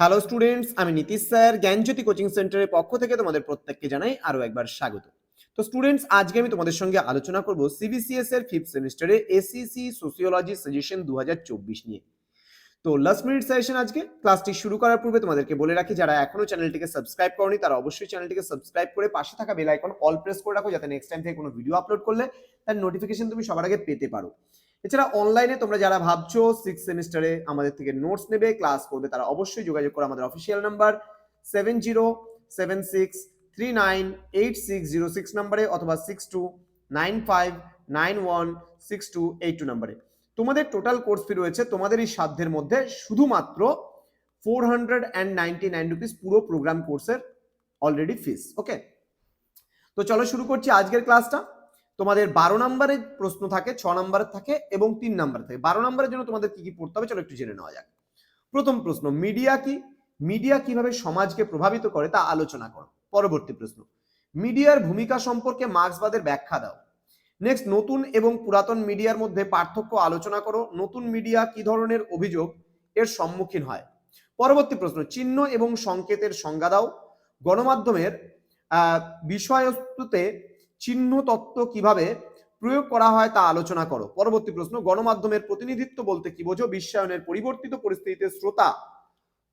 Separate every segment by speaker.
Speaker 1: Hello students আমি Nitish sir, জ্ঞানজ্যোতি coaching সেন্টারের পক্ষ থেকে তোমাদের প্রত্যেককে জানাই আরও একবার স্বাগত। তো স্টুডেন্টস আজকে আমি তোমাদের সঙ্গে আলোচনা করব সিবিসিএস এর ফিফথ সেমিস্টারে এসিসি সোসিওলজি সাজেশন দুহাজার চব্বিশ নিয়ে। তো লাস্ট মিনিট সেশন আজকে ক্লাসটি শুরু করার পূর্বে তোমাদেরকে বলে রাখি, যারা এখনও চ্যানেলটিকে সাবস্ক্রাইব করনি, তারা অবশ্যই চ্যানেলটিকে সাবস্ক্রাইব করে পাশে থাকা বেল আইকন অল প্রেস করে রাখো, যাতে নেক্সট টাইম থেকে কোনো ভিডিও আপলোড করলে তার নোটিফিকেশন তুমি সবার আগে পেতে পারো। এছাড়া অনলাইনে তোমরা যারা ভাবছ সিক্স সেমিস্টারে আমাদের থেকে নোটস নেবে ক্লাস করবে, তারা অবশ্যই যোগাযোগ করো আমাদের official number seven zero seven six three nine eight six zero six নাম্বারে অথবা six two nine five nine one six two eight two নাম্বারে তোমাদের টোটাল কোর্স ফি রয়েছে তোমাদের এই সাধ্যের মধ্যে শুধুমাত্র four hundred and ninety nine rupees পুরো প্রোগ্রাম কোর্সের অলরেডি ফিস ওকে তো চলো শুরু করছি আজকের ক্লাসটা তোমাদের বারো নম্বরের প্রশ্ন থাকে, ছ নম্বরের থাকে এবং তিন নম্বর থাকে। বারো নম্বরের জন্য তোমাদের কি কি পড়তে হবে চলো একটু জেনে নেওয়া যাক। প্রথম প্রশ্ন, মিডিয়া কি? মিডিয়া কীভাবে সমাজকে প্রভাবিত করে তা আলোচনা করো। পরবর্তী প্রশ্ন, মিডিয়ার ভূমিকা সম্পর্কে মার্ক্সবাদের ব্যাখ্যা দাও। নেক্সট, নতুন এবং পুরাতন মিডিয়ার মধ্যে পার্থক্য আলোচনা করো। নতুন মিডিয়া কি ধরনের অভিযোগ এর সম্মুখীন হয়? পরবর্তী প্রশ্ন, চিহ্ন এবং সংকেতের সংজ্ঞা দাও। গণমাধ্যমের বিষয়বস্তুতে চিহ্ন তত্ত্ব কীভাবে প্রয়োগ করা হয় তা আলোচনা করো। পরবর্তী প্রশ্ন, গণমাধ্যমের প্রতিনিধিত্ব বলতে কি বোঝো? বিশ্বায়নের পরিবর্তিত পরিস্থিতিতে শ্রোতা,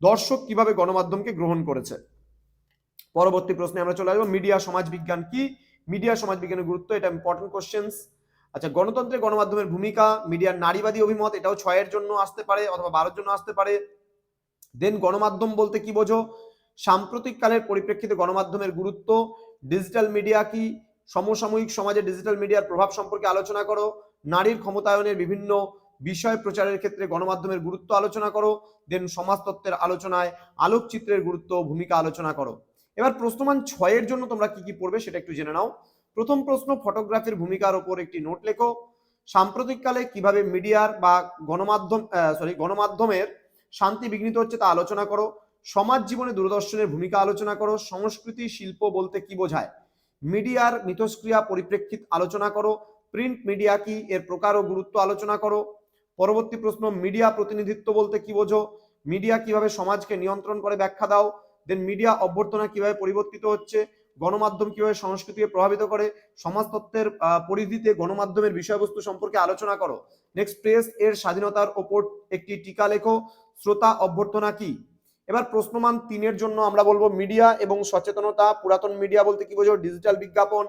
Speaker 1: দর্শক কীভাবে গণমাধ্যমকে গ্রহণ করেছে? পরবর্তী প্রশ্নে আমরা চলে আসব, মিডিয়া সমাজ বিজ্ঞান কি? মিডিয়া সমাজ বিজ্ঞানের গুরুত্ব, এটা ইম্পর্টেন্ট কোশ্চেন্স আচ্ছা গণতন্ত্রে গণমাধ্যমের ভূমিকা, মিডিয়ার নারীবাদী অভিমত, এটাও ছয়ের জন্য আসতে পারে অথবা বারোর জন্য আসতে পারে। দেন গণমাধ্যম বলতে কি বোঝো? সাম্প্রতিক কালের পরিপ্রেক্ষিতে গণমাধ্যমের গুরুত্ব ডিজিটাল মিডিয়া কি? সমসাময়িক সমাজে ডিজিটাল মিডিয়ার প্রভাব সম্পর্কে আলোচনা করো, নারীর ক্ষমতায়নের বিভিন্ন বিষয় প্রচারের ক্ষেত্রে গণমাধ্যমের গুরুত্ব আলোচনা করো দেন সমাজতত্ত্বের আলোচনায় আলোকচিত্রের গুরুত্ব ভূমিকা আলোচনা করো। এবার প্রশ্নমান ছয়ের জন্য তোমরা কি কি পড়বে সেটা একটু জেনে নাও। প্রথম প্রশ্ন ফটোগ্রাফির ভূমিকার ওপর একটি নোট লেখো। সাম্প্রতিককালে কীভাবে মিডিয়ার বা গণমাধ্যম সরি গণমাধ্যমের শান্তি বিঘ্নিত হচ্ছে তা আলোচনা করো। সমাজ জীবনে দূরদর্শনের ভূমিকা আলোচনা করো। সংস্কৃতি, শিল্প বলতে কি বোঝায়? মিডিয়ার মিথস্ক্রিয়া পরিপ্রেক্ষিত আলোচনা করো, প্রিন্ট মিডিয়া কি এর প্রকার ও গুরুত্ব আলোচনা করো? পরবর্তী প্রশ্ন, মিডিয়া প্রতিনিধিত্ব বলতে কি বোঝো? মিডিয়া কীভাবে সমাজকে নিয়ন্ত্রণ করে ব্যাখ্যা দাও? দেন মিডিয়া অভ্যর্থনা কীভাবে পরিবর্তিত হচ্ছে? গণমাধ্যম কীভাবে সংস্কৃতিকে প্রভাবিত করে? সমাজতত্ত্বের পরিধিতে গণমাধ্যমের বিষয়বস্তু সম্পর্কে আলোচনা করো। নেক্সট প্রেস এর স্বাধীনতার ওপর একটি টিকা লেখো। শ্রোতা অভ্যর্থনা কি? এবার প্রশ্নমান তিনের জন্য আমরা বলব মিডিয়া এবং সচেতনতা, পুরাতন মিডিয়া বলতে কি বোঝো ডিজিটাল বিজ্ঞাপন,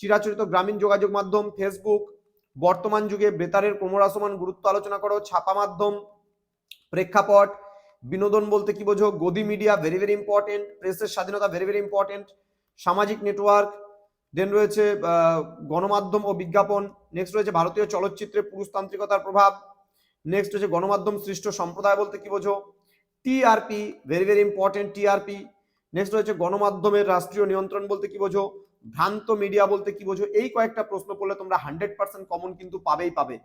Speaker 1: চিরাচরিত গ্রামীণ যোগাযোগ মাধ্যম, ফেসবুক, বর্তমান যুগে বেতারের ক্রমহ্রাসমান গুরুত্ব আলোচনা করো, ছাপা মাধ্যম, প্রেক্ষাপট, বিনোদন বলতে কি বোঝো গদি মিডিয়া ভেরি ভেরি ইম্পর্টেন্ট প্রেসের স্বাধীনতা ভেরি ভেরি ইম্পর্টেন্ট সামাজিক নেটওয়ার্ক দেন রয়েছে গণমাধ্যম ও বিজ্ঞাপন নেক্সট রয়েছে ভারতীয় চলচ্চিত্রে পুরুষতান্ত্রিকতার প্রভাব নেক্সট হচ্ছে গণমাধ্যম সৃষ্ট সম্প্রদায় বলতে কি বোঝো TRP very very important TRP next রয়েছে গণমাধ্যমের রাষ্ট্রীয় নিয়ন্ত্রণ বলতে কি বোঝো? ভ্রান্ত মিডিয়া বলতে কি বোঝো? এই কয়েকটা প্রশ্ন পড়লে তোমরা হান্ড্রেড পার্সেন্ট কমন কিন্তু পাবেই পাবে।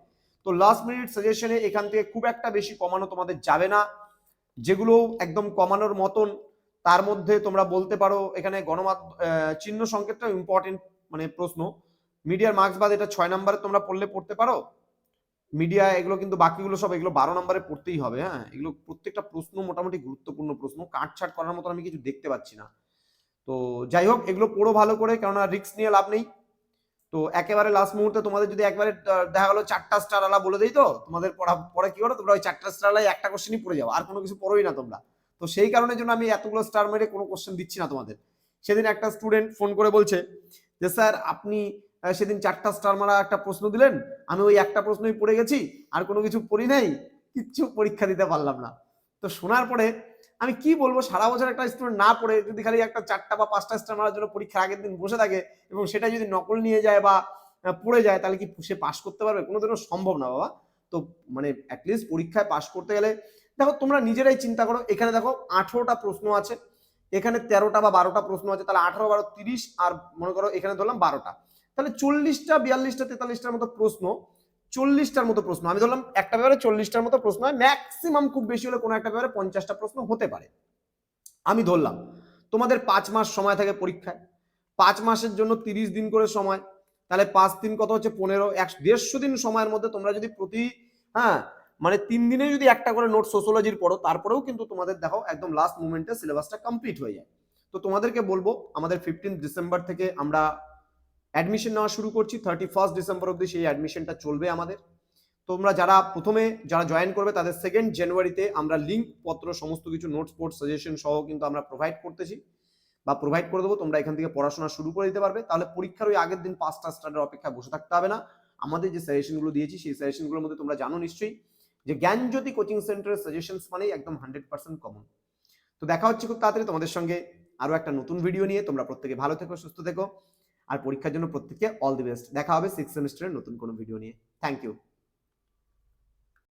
Speaker 1: তো লাস্ট মিনিট সাজেশনে এখান থেকে খুব একটা বেশি কমানো তোমাদের যাবে না। যেগুলো একদম কমানোর মতন, তার মধ্যে তোমরা বলতে পারো, এখানে গণমাধ্যম চিহ্ন সংকেতটা ইম্পর্টেন্ট মানে প্রশ্ন। মিডিয়ার মার্কস বাদ এটা ছয় নম্বরে তোমরা পড়লে পড়তে পারো। মিডিয়া এগুলো কিন্তু বাকিগুলো সব এগুলো বারো নম্বরে পড়তেই হবে হ্যাঁ? এগুলো প্রত্যেকটা প্রশ্ন মোটামুটি গুরুত্বপূর্ণ প্রশ্ন, কাটছাট করার মতো আমি কিছু দেখতে পাচ্ছি না। তো যাই হোক, এগুলো পড়ো ভালো করে, কেননা রিক্স নিয়ে লাভ নেই। তো একেবারে লাস্ট মুহূর্তে তোমাদের যদি একবারে দেখা গেলো চারটা স্টার আলা বলে দিই তো, তোমাদের পড়া, পরে কি করো তোমরা ওই চারটা স্টার আলাই একটা কোশ্চেনই পড়ে যাও, আর কোনো কিছু পড়োই না তোমরা। তো সেই কারণের জন্য আমি এতগুলো স্টার মেরে কোনো কোশ্চেন দিচ্ছি না তোমাদের। সেদিন একটা স্টুডেন্ট ফোন করে বলছে যে, স্যার, আপনি সেদিন চারটা স্টার মারা একটা প্রশ্ন দিলেন। আমি ওই একটা প্রশ্নই পড়ে গেছি, আর কোনো কিছু পড়ি নাই, কিচ্ছু পরীক্ষা দিতে পারলাম না। তো শোনার পরে আমি কি বলব, সারা বছর একটা স্টুডেন্ট না পড়ে, যদি খালি একটা চারটা বা পাঁচটা স্টার মারার জন্য পরীক্ষার আগের দিন বসে থাকে, এবং সেটা যদি নকল নিয়ে যায় বা পড়ে যায়, তাহলে কি সে পাশ করতে পারবে? কোনো দিনও সম্ভব না, বাবা। তো মানে অ্যাটলিস্ট পরীক্ষায় পাশ করতে গেলে, দেখো তোমরা নিজেরাই চিন্তা করো, এখানে দেখো আঠেরোটা প্রশ্ন আছে, এখানে তেরোটা বা বারোটা প্রশ্ন আছে, তাহলে আঠারো, বারো, তিরিশ, আর মনে করো এখানে ধরলাম বারোটা। তাহলে চল্লিশটা, বিয়াল্লিশটা, তেতাল্লিশটার মতো প্রশ্ন, চল্লিশটার মতো প্রশ্ন। আমি ধরলাম একটা ব্যাপারে চল্লিশটার মতো প্রশ্ন হয় ম্যাক্সিমাম খুব বেশি হলে কোনো একটা ব্যাপারে পঞ্চাশটা প্রশ্ন হতে পারে। আমি ধরলাম, তোমাদের পাঁচ মাস সময় থাকে পরীক্ষায়। পাঁচ মাসের জন্য তিরিশ দিন করে সময়। তাহলে পাঁচ দিন কত হচ্ছে? পনেরো এক দেড়শো দিন সময়ের মধ্যে তোমরা যদি প্রতি হ্যাঁ মানে তিন দিনে যদি একটা করে নোট সোশ্যোলজির পড়ো, তারপরেও কিন্তু তোমাদের দেখো একদম লাস্ট মুমেন্টে সিলেবাসটা কমপ্লিট হয়ে যায়। তো তোমাদেরকে বলব, আমাদের ফিফটিন ডিসেম্বর থেকে আমরা অ্যাডমিশন নেওয়া শুরু করছি থার্টি ফার্স্ট ডিসেম্বর অবধি সেই অ্যাডমিশনটা চলবে আমাদের। তোমরা যারা প্রথমে যারা জয়েন করবে, তাদের সেকেন্ড জানুয়ারিতে আমরা লিঙ্ক পত্র, সমস্ত কিছু নোটস পোর্ট সাজেশন সহ কিন্তু আমরা প্রোভাইড করতেছি বা প্রোভাইড করে দেবো, তোমরা এখান থেকে পড়াশোনা শুরু করে দিতে পারবে। তাহলে পরীক্ষার ওই আগের দিন পাঁচটা স্টার্টের অপেক্ষা বসে থাকতে হবে না। আমাদের যে সাজেশনগুলো দিয়েছি, সেই সাজেশনগুলোর মধ্যে তোমরা জানো নিশ্চয়ই যে জ্ঞানজ্যোতি কোচিং সেন্টারের সাজেশনস মানেই একদম হান্ড্রেড পার্সেন্ট কমন তো দেখা হচ্ছে খুব তাড়াতাড়ি তোমাদের সঙ্গে আরও একটা নতুন ভিডিও নিয়ে। তোমরা প্রত্যেকে ভালো থেকো, সুস্থ থেকো। আর পরীক্ষার জন্য প্রত্যেককে অল দি বেস্ট দেখা হবে সিক্স সেমিস্টারের নতুন কোনো ভিডিও নিয়ে। Thank you